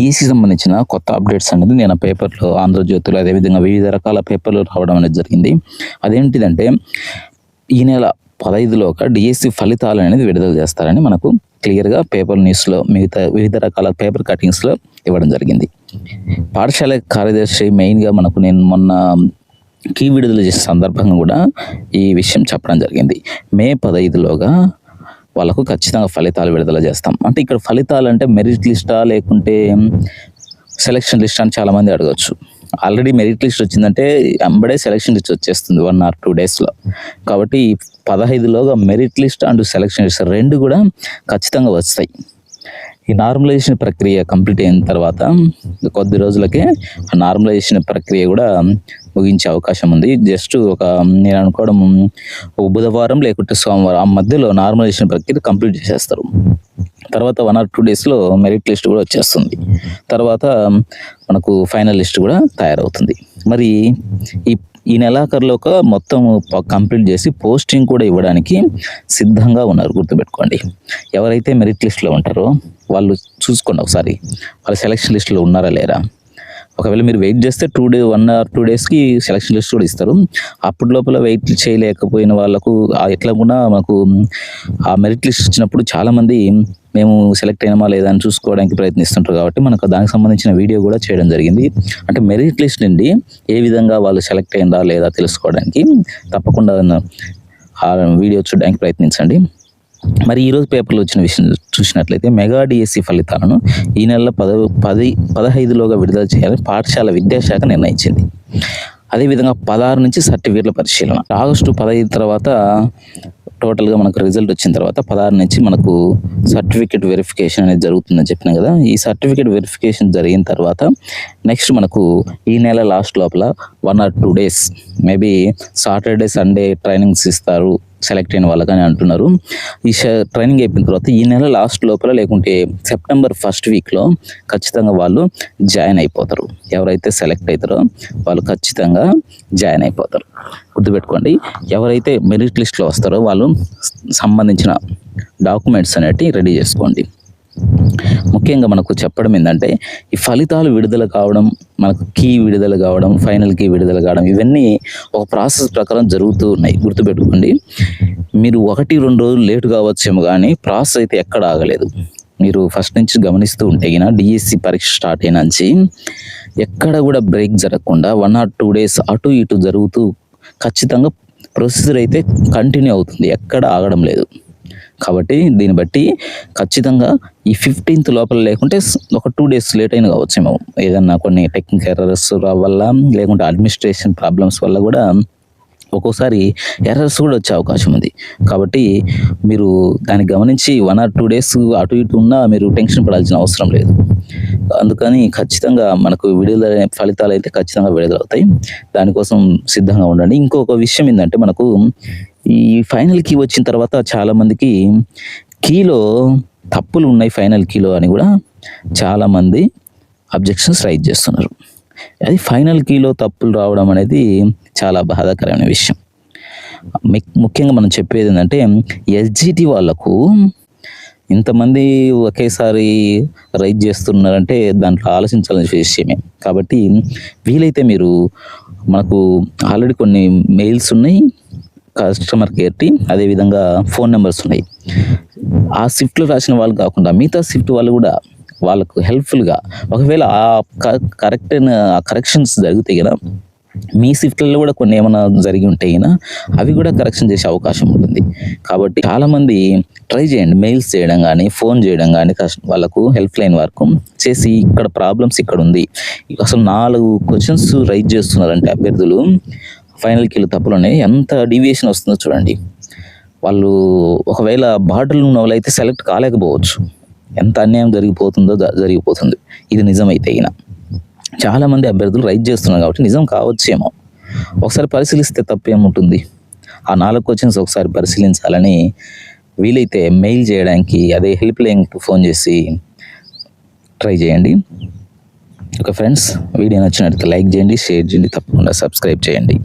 TC సంబంధించిన కొత్త updates అనేది నేను పేపర్లో ఆంధ్రజ్యోతిలో అదేవిధంగా వివిధ రకాల పేపర్లు రావడం అనేది జరిగింది. అదేంటిదంటే ఈ నెల పదహైదులోగా డిఎస్సి ఫలితాలు అనేది విడుదల చేస్తారని మనకు క్లియర్గా పేపర్ న్యూస్లో మిగతా వివిధ రకాల పేపర్ కటింగ్స్లో ఇవ్వడం జరిగింది. పాఠశాల కార్యదర్శి మెయిన్గా మనకు నేను మొన్న కీ విడుదల చేసే సందర్భంగా కూడా ఈ విషయం చెప్పడం జరిగింది. మే పదహైదులోగా వాళ్ళకు ఖచ్చితంగా ఫలితాలు విడుదల చేస్తాం. అంటే ఇక్కడ ఫలితాలు అంటే మెరిట్ లిస్టా లేకుంటే సెలక్షన్ లిస్ట్ అని చాలామంది అడగచ్చు. ఆల్రెడీ మెరిట్ లిస్ట్ వచ్చిందంటే అంబడే సెలక్షన్ లిస్ట్ వచ్చేస్తుంది వన్ ఆర్ టూ డేస్లో కాబట్టి పదహైదులోగా merit list and selection list రెండు కూడా ఖచ్చితంగా వస్తాయి. ఈ నార్మలైజేషన్ ప్రక్రియ కంప్లీట్ అయిన తర్వాత కొద్ది రోజులకే నార్మలైజేషన్ ప్రక్రియ కూడా ముగించే అవకాశం ఉంది. జస్ట్ ఒక నేను అనుకోవడం ఒక బుధవారం లేకుంటే సోమవారం ఆ మధ్యలో నార్మలైజేషన్ ప్రక్రియ కంప్లీట్ చేసేస్తారు. తర్వాత వన్ ఆర్ టూ డేస్లో మెరిట్ లిస్ట్ కూడా వచ్చేస్తుంది. తర్వాత మనకు ఫైనల్ లిస్ట్ కూడా తయారవుతుంది. మరి ఈ ఈ నెలాఖరులోక మొత్తం కంప్లీట్ చేసి పోస్టింగ్ కూడా ఇవ్వడానికి సిద్ధంగా ఉన్నారు. గుర్తుపెట్టుకోండి. ఎవరైతే మెరిట్ లిస్ట్లో ఉంటారో వాళ్ళు చూసుకోండి ఒకసారి. వాళ్ళ సెలక్షన్ లిస్ట్లో ఉన్నారా లేరా? ఒకవేళ మీరు వెయిట్ చేస్తే two day one or two డేస్కి సెలక్షన్ లిస్ట్ కూడా ఇస్తారు. అప్పటి లోపల వెయిట్ చేయలేకపోయిన వాళ్ళకు ఎట్లా కూడా మనకు ఆ మెరిట్ లిస్ట్ ఇచ్చినప్పుడు చాలామంది మేము సెలెక్ట్ అయినామా లేదా అని చూసుకోవడానికి ప్రయత్నిస్తుంటారు కాబట్టి మనకు దానికి సంబంధించిన వీడియో కూడా చేయడం జరిగింది. అంటే మెరిట్ లిస్ట్ నుండి ఏ విధంగా వాళ్ళు సెలెక్ట్ అయిందా లేదా తెలుసుకోవడానికి తప్పకుండా ఆ వీడియో చూడడానికి ప్రయత్నించండి. మరి ఈరోజు పేపర్లో వచ్చిన విషయం చూసినట్లయితే మెగా డిఎస్సి ఫలితాలను ఈ నెల పద పది పదహైదులోగా విడుదల చేయాలని పాఠశాల విద్యాశాఖ నిర్ణయించింది. అదేవిధంగా పదహారు నుంచి సర్టిఫికేట్ల పరిశీలన. ఆగస్టు పదహైదు తర్వాత టోటల్గా మనకు రిజల్ట్ వచ్చిన తర్వాత పదహారు నుంచి మనకు సర్టిఫికేట్ వెరిఫికేషన్ అనేది జరుగుతుందని చెప్పిన కదా ఈ సర్టిఫికేట్ వెరిఫికేషన్ జరిగిన తర్వాత నెక్స్ట్ మనకు ఈ నెల లాస్ట్ లోపల one or two days maybe Saturday Sunday trainings ఇస్తారు. సెలెక్ట్ అయిన వాళ్ళకని అంటున్నారు. ఈ ట్రైనింగ్ అయిపోయిన తర్వాత ఈ నెల లాస్ట్ లోపల లేకుంటే సెప్టెంబర్ ఫస్ట్ వీక్లో ఖచ్చితంగా వాళ్ళు జాయిన్ అయిపోతారు. ఎవరైతే సెలెక్ట్ అవుతారో వాళ్ళు ఖచ్చితంగా జాయిన్ అయిపోతారు. గుర్తుపెట్టుకోండి ఎవరైతే మెరిట్ లిస్ట్లో వస్తారో వాళ్ళు సంబంధించిన డాక్యుమెంట్స్ అనేటివి రెడీ చేసుకోండి. ముఖ్యంగా మనకు చెప్పడం ఏంటంటే ఈ ఫలితాలు విడుదల కావడం మనకు కీ విడుదల కావడం ఫైనల్ కీ విడుదల కావడం ఇవన్నీ ఒక ప్రాసెస్ ప్రకారం జరుగుతూ ఉన్నాయి. గుర్తుపెట్టుకోండి. మీరు ఒకటి రెండు రోజులు లేట్ కావచ్చేమో కానీ ప్రాసెస్ అయితే ఎక్కడ ఆగలేదు. మీరు ఫస్ట్ నుంచి గమనిస్తూ ఉంటే గిన డిఎస్సి పరీక్ష స్టార్ట్ అయిన నుంచి ఎక్కడ కూడా బ్రేక్ జరగకుండా వన్ ఆర్ టూ డేస్ అటు ఇటు జరుగుతూ ఖచ్చితంగా ప్రొసీజర్ అయితే కంటిన్యూ అవుతుంది. ఎక్కడ ఆగడం లేదు. కాబట్టి దీన్ని బట్టి ఖచ్చితంగా ఈ ఫిఫ్టీన్త్ లోపల లేకుంటే ఒక టూ డేస్ లేట్ అయిన కావచ్చేమో ఏదన్నా కొన్ని టెక్నికల్ ఎర్రర్స్ వల్ల లేకుంటే అడ్మినిస్ట్రేషన్ ప్రాబ్లమ్స్ వల్ల కూడా ఒక్కోసారి ఎర్రర్స్ కూడా వచ్చే అవకాశం ఉంది. కాబట్టి మీరు దాన్ని గమనించి వన్ ఆర్ టూ డేస్ అటు ఇటు ఉన్నా మీరు టెన్షన్ పడాల్సిన అవసరం లేదు. అందుకని ఖచ్చితంగా మనకు విడుదల ఫలితాలు అయితే ఖచ్చితంగా విడుదలవుతాయి. దానికోసం సిద్ధంగా ఉండండి. ఇంకొక విషయం ఏంటంటే మనకు ఈ ఫైనల్ కీ వచ్చిన తర్వాత చాలా మందికి కీలో తప్పులు ఉన్నాయి ఫైనల్ కీలో అని కూడా చాలా మంది అబ్జెక్షన్స్ రైజ్ చేస్తున్నారు. అది ఫైనల్ కీలో తప్పులు రావడం అనేది చాలా బాధాకరమైన విషయం. ముఖ్యంగా మనం చెప్పేది ఏంటంటే ఎస్జిటి వాళ్ళకు ఇంతమంది ఒకేసారి రైజ్ చేస్తున్నారంటే దాంట్లో ఆలోచించాల్సిన విషయమే. కాబట్టి వీలైతే మీరు మనకు ఆల్రెడీ కొన్ని మెయిల్స్ ఉన్నాయి. కస్టమర్ కేర్కి అదేవిధంగా ఫోన్ నెంబర్స్ ఉన్నాయి. ఆ షిఫ్ట్లో రాసిన వాళ్ళు కాకుండా మిగతా షిఫ్ట్ వాళ్ళు కూడా వాళ్ళకు హెల్ప్ఫుల్గా ఒకవేళ ఆ కరెక్ట్ అయిన కరెక్షన్స్ జరిగితే కదా మీ షిఫ్ట్లలో కూడా కొన్ని ఏమైనా జరిగి ఉంటే అయినా అవి కూడా కరెక్షన్ చేసే అవకాశం ఉంటుంది. కాబట్టి చాలామంది ట్రై చేయండి. మెయిల్స్ చేయడం కానీ ఫోన్ చేయడం కానీ కష్ట వాళ్ళకు హెల్ప్ లైన్ వరకు చేసి ఇక్కడ ప్రాబ్లమ్స్ ఇక్కడ ఉంది. అసలు నాలుగు క్వశ్చన్స్ రైజ్ చేస్తున్నారంటే అభ్యర్థులు. ఫైనల్కి వెళ్ళి తప్పులు ఉన్నాయి ఎంత డీవియేషన్ వస్తుందో చూడండి. వాళ్ళు ఒకవేళ బాటిల్ ఉన్న వాళ్ళు అయితే సెలెక్ట్ కాలేకపోవచ్చు. ఎంత అన్యాయం జరిగిపోతుందో జరిగిపోతుంది. ఇది నిజమైతే అయినా చాలామంది అభ్యర్థులు రైట్ చేస్తున్నారు కాబట్టి నిజం కావచ్చేమో. ఒకసారి పరిశీలిస్తే తప్పేముంటుంది? ఆ నాలుగు క్వశ్చన్స్ ఒకసారి పరిశీలించాలని వీలైతే మెయిల్ చేయడానికి అదే హెల్ప్ లైన్కి ఫోన్ చేసి ట్రై చేయండి. ఓకే ఫ్రెండ్స్ వీడియో నచ్చినట్లయితే లైక్ చేయండి షేర్ చేయండి తప్పకుండా సబ్స్క్రైబ్ చేయండి.